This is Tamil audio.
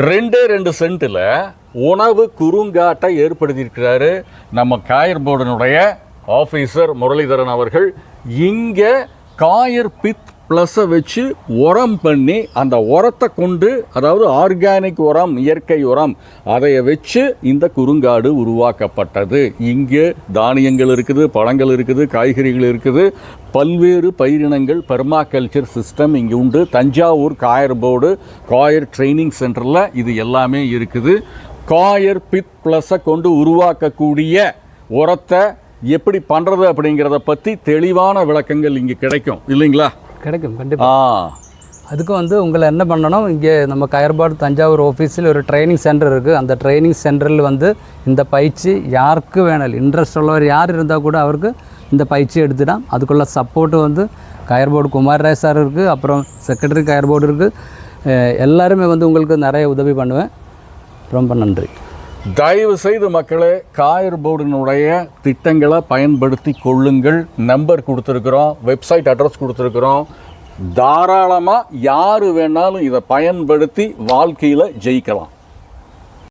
ரெண்டே ரெண்டு சென்ட்டில் உணவு குறுங்காட்டை ஏற்படுத்தியிருக்கிறாரு நம்ம காயர் போர்டனுடைய ஆஃபீஸர் முரளிதரன் அவர்கள். இங்கே காயர் பித் ப்ளஸ்ஸை வச்சு உரம் பண்ணி அந்த உரத்தை கொண்டு அதாவது ஆர்கானிக் உரம் இயற்கை உரம் அதை வச்சு இந்த குறுங்காடு உருவாக்கப்பட்டது. இங்கே தானியங்கள் இருக்குது பழங்கள் இருக்குது காய்கறிகள் இருக்குது. பல்வேறு பயிரினங்கள் பெர்மாகல்ச்சர் சிஸ்டம் இங்கே உண்டு. Thanjavur coir board coir training சென்டரில் இது எல்லாமே இருக்குது. காயர் பித் ப்ளஸ்ஸை கொண்டு உருவாக்கக்கூடிய உரத்தை எப்படி பண்ணுறது அப்படிங்கிறத பற்றி தெளிவான விளக்கங்கள் இங்கே கிடைக்கும். இல்லைங்களா? கிடைக்கும் கண்டிப்பாக ஆ. அதுக்கு வந்து உங்களை என்ன பண்ணணும் இங்கே நம்ம கயர்பாடு தஞ்சாவூர் ஆஃபீஸில் ஒரு ட்ரைனிங் சென்டர் இருக்குது அந்த ட்ரைனிங் சென்டரில் வந்து இந்த பயிற்சி யாருக்கு வேணாலும் இன்ட்ரெஸ்ட் உள்ளவர் யார் இருந்தால் கூட அவருக்கு இந்த பயிற்சி எடுத்துட்டான் அதுக்குள்ள சப்போர்ட்டு வந்து கயர்போர்டு குமாரராஜ் சார் இருக்குது அப்புறம் செக்ரட்டரி கயர்போர்டு இருக்குது எல்லாருமே வந்து உங்களுக்கு நிறைய உதவி பண்ணுவேன். ரொம்ப நன்றி. தயவு செய்து மக்களே காயர் போர்டினுடைய திட்டங்களை பயன்படுத்தி கொள்ளுங்கள். நம்பர் கொடுத்துருக்குறோம் வெப்சைட் அட்ரஸ் கொடுத்துருக்குறோம். தாராளமாக யார் வேணாலும் இதை பயன்படுத்தி வாழ்க்கையில் ஜெயிக்கலாம்.